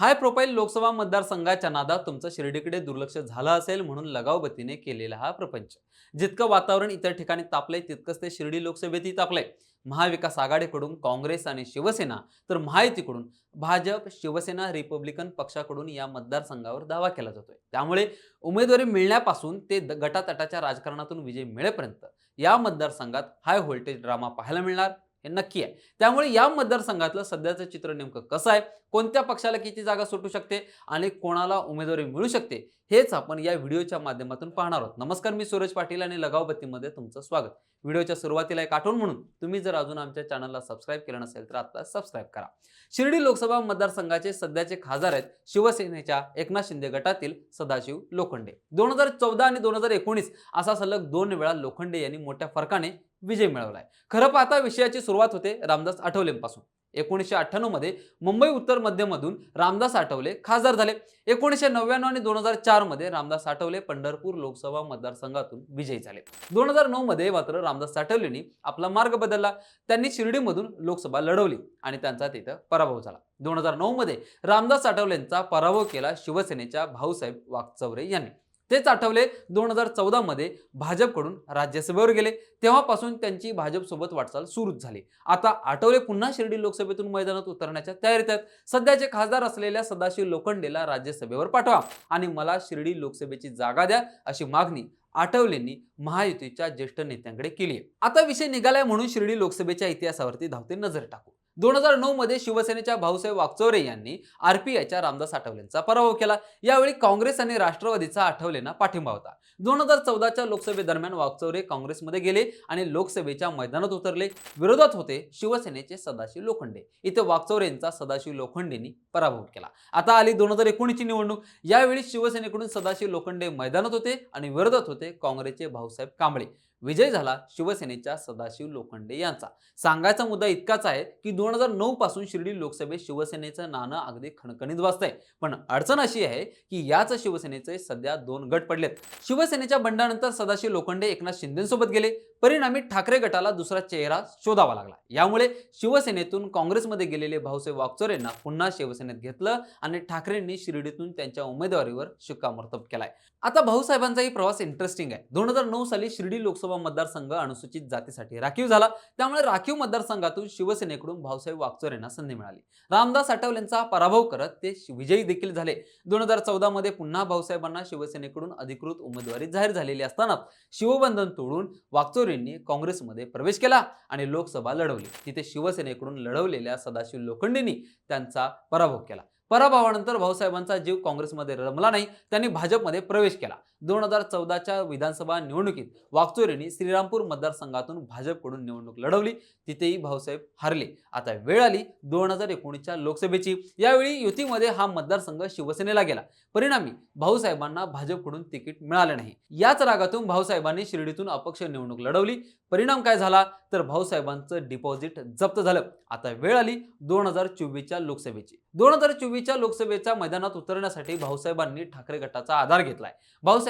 High profile Lok Sabha मतदारसंघाच्या नादात तुमचं शिर्डीकडे दुर्लक्ष झालं असेल म्हणून लगावबत्तीने केलेला हा प्रपंच. जितकं वातावरण इतर ठिकाणी तापलंय तितकंच ते शिर्डी लोकसभेतही तापलंय. महाविकास आघाडीकडून काँग्रेस आणि शिवसेना तर महायुतीकडून भाजप शिवसेना रिपब्लिकन पक्षाकडून या मतदारसंघावर दावा केला जातोय. त्यामुळे उमेदवारी मिळण्यापासून ते द- गटातटाच्या राजकारणातून विजय मिळेपर्यंत या मतदारसंघात हाय व्होल्टेज ड्रामा पाहायला मिळणार. हे नक्की आहे. त्यामुळे या मतदारसंघातलं सध्याचं चित्र नेमकं कसं आहे? कोणत्या पक्षाला किती जागा सुटू शकते? आणि कोणाला उमेदवारी मिळू शकते? हेच आपण या व्हिडिओच्या माध्यमातून पाहणार आहोत. नमस्कार मी सूरज पाटील आणि लगावबत्तीमध्ये तुमचं स्वागत. व्हिडिओच्या सुरुवातीला एक आठवण म्हणून तुम्ही जर अजून आमच्या चॅनलला सबस्क्राईब केलं नसेल तर आता सबस्क्राईब करा. शिर्डी लोकसभा मतदारसंघाचे सध्याचे खासदार आहेत शिवसेनेच्या एकनाथ शिंदे गटातील सदाशिव लोखंडे. दोन हजार चौदा आणि दोन हजार एकोणीस असा सलग दोन वेळा लोखंडे यांनी मोठ्या फरकाने विजय मिळवलाय. खरं पाहता विषयाची सुरुवात होते रामदास आठवलेंपासून. एकोणीसशे अठ्ठ्याण्णवमध्ये मुंबई उत्तर मध्यमधून रामदास आठवले खासदार झाले. एकोणीसशे नव्याण्णव आणि दोन हजार चारमध्ये रामदास आठवले पंढरपूर लोकसभा मतदारसंघातून विजयी झाले. दोन हजार नऊमध्ये मात्र रामदास आठवलेंनी आपला मार्ग बदलला. त्यांनी शिर्डीमधून लोकसभा लढवली आणि त्यांचा तिथं पराभव झाला. दोन हजार नऊमध्ये रामदास आठवलेंचा पराभव केला शिवसेनेच्या भाऊसाहेब वागचौरे यांनी. तेच आठवले दोन हजार चौदामध्ये भाजपकडून राज्यसभेवर गेले. तेव्हापासून त्यांची भाजपसोबत वाटचाल सुरूच झाली. आता आठवले पुन्हा शिर्डी लोकसभेतून मैदानात उतरण्याच्या तयारीत आहेत. सध्याचे खासदार असलेल्या सदाशिव लोखंडेला राज्यसभेवर पाठवा आणि मला शिर्डी लोकसभेची जागा द्या अशी मागणी आठवलेंनी महायुतीच्या ज्येष्ठ नेत्यांकडे केली आहे. आता विषय निघालाय म्हणून शिर्डी लोकसभेच्या इतिहासावरती धावते नजर टाकू. दोन हजार नऊ मध्ये शिवसेनेच्या भाऊसाहेब वागचौरे यांनी आरपीआयच्या रामदास आठवलेंचा पराभव केला. यावेळी काँग्रेस आणि राष्ट्रवादीचा आठवलेंना पाठिंबा होता. दोन हजार चौदाच्या लोकसभेदरम्यान वागचौरे काँग्रेसमध्ये गेले आणि लोकसभेच्या मैदानात उतरले. विरोधात होते शिवसेनेचे सदाशिव लोखंडे. इथे वागचौरेंचा सदाशिव लोखंडेंनी पराभव केला. आता आली दोन हजार एकोणीसची निवडणूक. यावेळी शिवसेनेकडून सदाशिव लोखंडे मैदानात होते आणि विरोधात होते काँग्रेसचे भाऊसाहेब कांबळे. विजय झाला शिवसेनेच्या सदाशिव लोखंडे यांचा. सांगायचा मुद्दा इतकाच आहे की दोन हजार नऊ पासून शिर्डी लोकसभेत शिवसेनेचं नाणं अगदी खणखणीत वाचतंय पण अडचण अशी आहे की याच शिवसेनेचे सध्या दोन गट पडलेत. शिवसेनेच्या बंडानंतर सदाशिव लोखंडे एकनाथ शिंदेसोबत गेले. परिणामी ठाकरे गटाला दुसरा चेहरा शोधावा लागला. यामुळे शिवसेनेतून काँग्रेसमध्ये गेलेले भाऊसाहेब वागचोरेंना पुन्हा शिवसेनेत घेतलं आणि ठाकरेंनी शिर्डीतून त्यांच्या उमेदवारीवर शिक्कामोर्तब केलाय. आता भाऊसाहेबांचाही प्रवास इंटरेस्टिंग आहे. दोन हजार नऊ साली शिर्डी लोकसभा मतदारसंघ अनुसूचित जातीसाठी राखीव झाला. त्यामुळे राखीव मतदारसंघातून शिवसेनेकडून भाऊसाहेब वागचोरेंना संधी मिळाली. रामदास आठवलेंचा पराभव करत ते विजयी देखील झाले. दोन हजार चौदा मध्ये पुन्हा भाऊसाहेबांना शिवसेनेकडून अधिकृत उमेदवारी जाहीर झालेली असताना शिवबंधन तोडून वागचोरेंनी काँग्रेसमध्ये प्रवेश केला आणि लोकसभा लढवली. तिथे शिवसेनेकडून लढवलेल्या सदाशिव लोखंडेंनी त्यांचा पराभव केला. पराभवानंतर भाऊसाहेबांचा जीव काँग्रेसमध्ये रमला नाही त्यांनी भाजपमध्ये प्रवेश केला. दोन हजार चौदाच्या विधानसभा निवडणुकीत वागचोरेंनी श्रीरामपूर मतदारसंघातून भाजपकडून निवडणूक लढवली. तिथेही भाऊसाहेब हारले. आता वेळ आली दोन हजार एकोणीसच्या लोकसभेची. यावेळी युतीमध्ये हा मतदारसंघ शिवसेनेला गेला. परिणामी भाऊसाहेबांना भाजपकडून तिकीट मिळाले नाही. याच रागातून भाऊसाहेबांनी शिर्डीतून अपक्ष निवडणूक लढवली. परिणाम काय झाला? तर भाऊसाहेबांचं डिपॉझिट जप्त झालं. आता वेळ आली दोन हजार चोवीसच्या लोकसभेची. दोन हजार चोवीसच्या लोकसभेच्या मैदानात उतरण्यासाठी भाऊसाहेबांनी ठाकरे गटाचा आधार घेतलाय.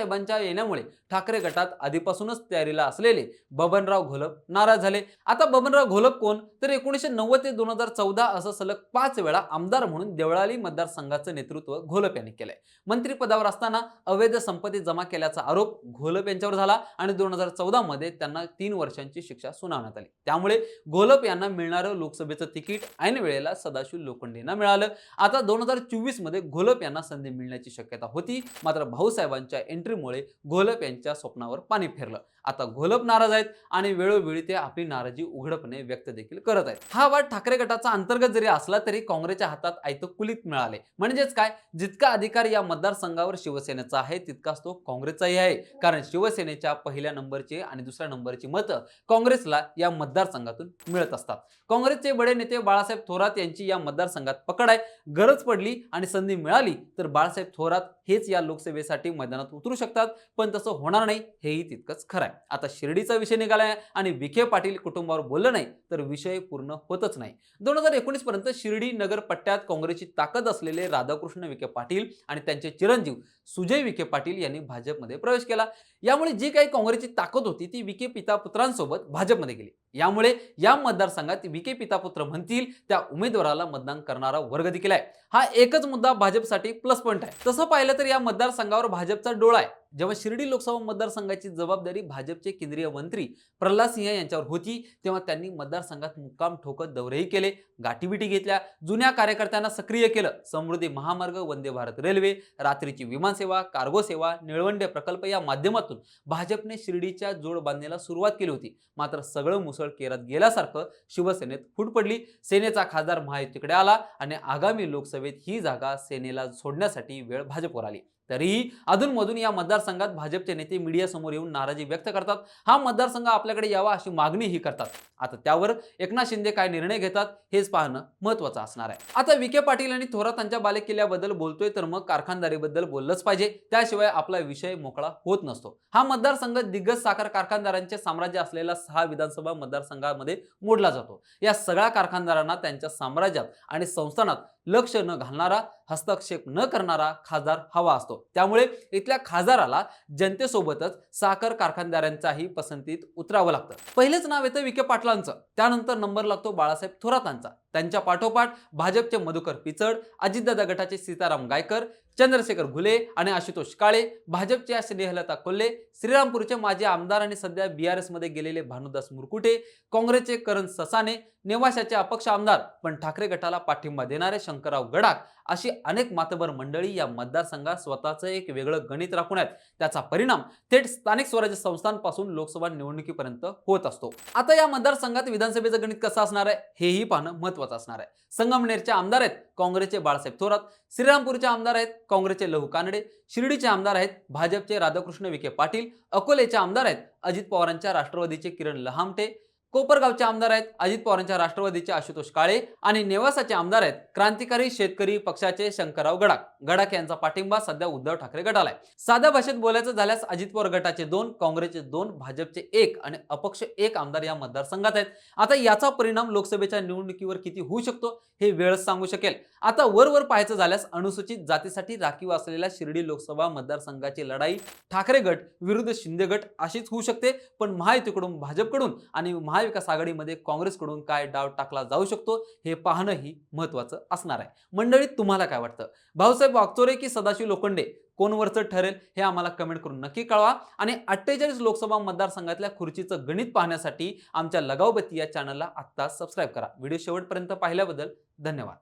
भाऊसाहेबांच्या येण्यामुळे ठाकरे गटात आधीपासूनच तयारीला असलेले बबनराव घोलप नाराज झाले. आता बबनराव घोलप कोण? तर एकोणीसशे नव्वद ते दोन हजार चौदा असं सलग पाच वेळा आमदार म्हणून देवळाली मतदारसंघाचं नेतृत्व घोलप यांनी केलंय. मंत्रिपदावर असताना अवैध संपत्ती जमा केल्याचा आरोप घोलप यांच्यावर झाला आणि दोन हजार चौदा मध्ये त्यांना तीन वर्षांची शिक्षा सुनावण्यात आली. त्यामुळे घोलप यांना मिळणारं लोकसभेचं तिकीट ऐन वेळेला सदाशिव लोखंडेंना मिळालं. आता दोन हजार चोवीसमध्ये घोलप यांना संधी मिळण्याची शक्यता होती. मात्र भाऊसाहेबांच्या एंट्रीमुळे घोलप यांच्या स्वप्नावर पाणी फिरलं. आता घोलप नाराज आहेत आणि वेळोवेळी ते आपली नाराजी उघडपणे व्यक्त देखील करत आहेत. हा वाद ठाकरे गटाचा अंतर्गत जरी असला तरी काँग्रेसच्या हातात आयत कुलीत मिळाले. म्हणजेच काय? जितका अधिकार या मतदारसंघावर शिवसेनेचा आहे तितकाच तो काँग्रेसचाही आहे. कारण शिवसेनेच्या पहिल्या नंबरची आणि दुसऱ्या नंबरची मतं काँग्रेसला या मतदारसंघातून मिळत असतात. काँग्रेसचे बडे नेते बाळासाहेब थोरात यांची या मतदारसंघात पकड आहे. गरज पडली आणि संधी मिळाली तर बाळासाहेब थोरात हेच या लोकसभेसाठी मैदानात उतरू शकतात. पण तसं होणार नाही हेही तितकंच खरं आहे. आता शिर्डीचा विषय निघालाय आणि विखे पाटील कुटुंबावर बोललं नाही तर विषय पूर्ण होतच नाही. दोन हजार एकोणीस पर्यंत शिर्डी नगर पट्ट्यात काँग्रेसची ताकद असलेले राधाकृष्ण विखे पाटील आणि त्यांचे चिरंजीव सुजय विखे पाटील यांनी भाजपमध्ये प्रवेश केला. यामुळे जी काही काँग्रेसची ताकद होती ती विखे पिता पुत्रांसोबत भाजपमध्ये गेली. यामुळे या मतदारसंघात विखे पितापुत्र म्हणतील त्या उमेदवाराला मतदान करणारा वर्ग देखील आहे. हा एकच मुद्दा भाजपसाठी प्लस पॉईंट आहे. तसं पाहिलं तर या मतदारसंघावर भाजपचा डोळा आहे. जेव्हा शिर्डी लोकसभा मतदारसंघाची जबाबदारी भाजपचे केंद्रीय मंत्री प्रल्हाद सिंह यांच्यावर होती तेव्हा त्यांनी मतदारसंघात मुक्काम ठोकत दौरेही केले गाठीबिटी घेतल्या जुन्या कार्यकर्त्यांना सक्रिय केलं. समृद्धी महामार्ग वंदे भारत रेल्वे रात्रीची विमानसेवा कार्गो सेवा निळवंडे प्रकल्प या माध्यमातून भाजपने शिर्डीच्या जोड बांधण्याला सुरुवात केली होती. मात्र सगळं मुसळ केरत गेल्यासारखं शिवसेनेत फूट पडली. सेनेचा खासदार महायुतीकडे आला आणि आगामी लोकसभेत ही जागा सेनेला सोडण्यासाठी वेळ भाजपवर आली. तरीही अधूनमधून या मतदारसंघात भाजपचे नेते मीडियासमोर येऊन नाराजी व्यक्त करतात. हा मतदारसंघ आपल्याकडे यावा अशी मागणीही करतात. आता त्यावर एकनाथ शिंदे काय निर्णय घेतात हेच पाहणं महत्वाचं असणार आहे. आता विखे पाटील आणि थोरातांच्या बालेकिल्ल्याबद्दल बोलतोय तर मग कारखानदारीबद्दल बोललंच पाहिजे. त्याशिवाय आपला विषय मोकळा होत नसतो. हा मतदारसंघ दिग्गज साखर कारखानदारांचे साम्राज्य असलेला सहा विधानसभा मतदारसंघामध्ये मोडला जातो. या सगळ्या कारखानदारांना त्यांच्या साम्राज्यात आणि संस्थानात लक्ष न घालणारा हस्तक्षेप न करणारा खासदार हवा असतो. त्यामुळे इथल्या खासदाराला जनतेसोबतच साखर कारखानदारांचाही पसंतीत उतरावं लागतं. पहिलेच नाव येतं विखे पाटलांचं. त्यानंतर नंबर लागतो बाळासाहेब थोरातांचा. त्यांच्या पाठोपाठ भाजपचे मधुकर पिचड अजितदादा गटाचे सीताराम गायकर चंद्रशेखर घुले आणि आशुतोष काळे भाजपच्या स्नेहलता कोल्हे श्रीरामपूरचे माजी आमदार आणि सध्या बी आर एसमध्ये गेलेले भानुदास मुरकुटे काँग्रेसचे करण ससाने नेवाशाचे अपक्ष आमदार पण ठाकरे गटाला पाठिंबा देणारे शंकरराव गडाख अशी अनेक मातबर मंडळी या मतदारसंघात स्वतःचं एक वेगळं गणित राखून आहेत. त्याचा परिणाम थेट स्थानिक स्वराज्य संस्थांपासून लोकसभा निवडणुकीपर्यंत होत असतो. आता या मतदारसंघात विधानसभेचं गणित कसं असणार आहे? हेही पाहणं महत्वाचं असणार आहे. संगमनेरचे आमदार आहेत काँग्रेसचे बाळासाहेब थोरात श्रीरामपूरचे आमदार आहेत काँग्रेसचे लहू कानडे शिर्डीचे आमदार आहेत भाजपचे राधाकृष्ण विखे पाटील अकोलेचे आमदार आहेत अजित पवारांच्या राष्ट्रवादीचे किरण लहामटे कोपरगावचे आमदार आहेत अजित पवारांच्या राष्ट्रवादीचे आशुतोष काळे आणि नेवासाचे आमदार आहेत क्रांतिकारी शेतकरी पक्षाचे शंकरराव गडाख. गडाख यांचा पाठिंबा सध्या उद्धव ठाकरे गटाला आहे. साध्या भाषेत बोलायचं झाल्यास अजित पवार गटाचे दोन काँग्रेसचे दोन भाजपचे एक आणि अपक्ष एक आमदार या मतदारसंघात आहेत. आता याचा परिणाम लोकसभेच्या निवडणुकीवर किती होऊ शकतो हे वेळच सांगू शकेल. आता वरवर पाहायचं झाल्यास अनुसूचित जातीसाठी राखीव असलेल्या शिर्डी लोकसभा मतदारसंघाची लढाई ठाकरे गट विरुद्ध शिंदे गट अशीच होऊ शकते. पण महायुतीकडून भाजपकडून आणि महाविकास आघाडीमध्ये काँग्रेसकडून काय डाव टाकला जाऊ शकतो हे पाहणंही महत्वाचं असणार आहे. मंडळीत तुम्हाला काय वाटतं? भाऊसाहेब वागचोरे की सदाशिव लोखंडे? कोणवरचं ठरेल? हे आम्हाला कमेंट करून नक्की कळवा. आणि अठ्ठेचाळीस लोकसभा मतदारसंघातल्या खुर्चीचं गणित पाहण्यासाठी आमच्या लगावबत्ती या चॅनलला आत्ताच सबस्क्राईब करा. व्हिडिओ शेवटपर्यंत पाहिल्याबद्दल धन्यवाद.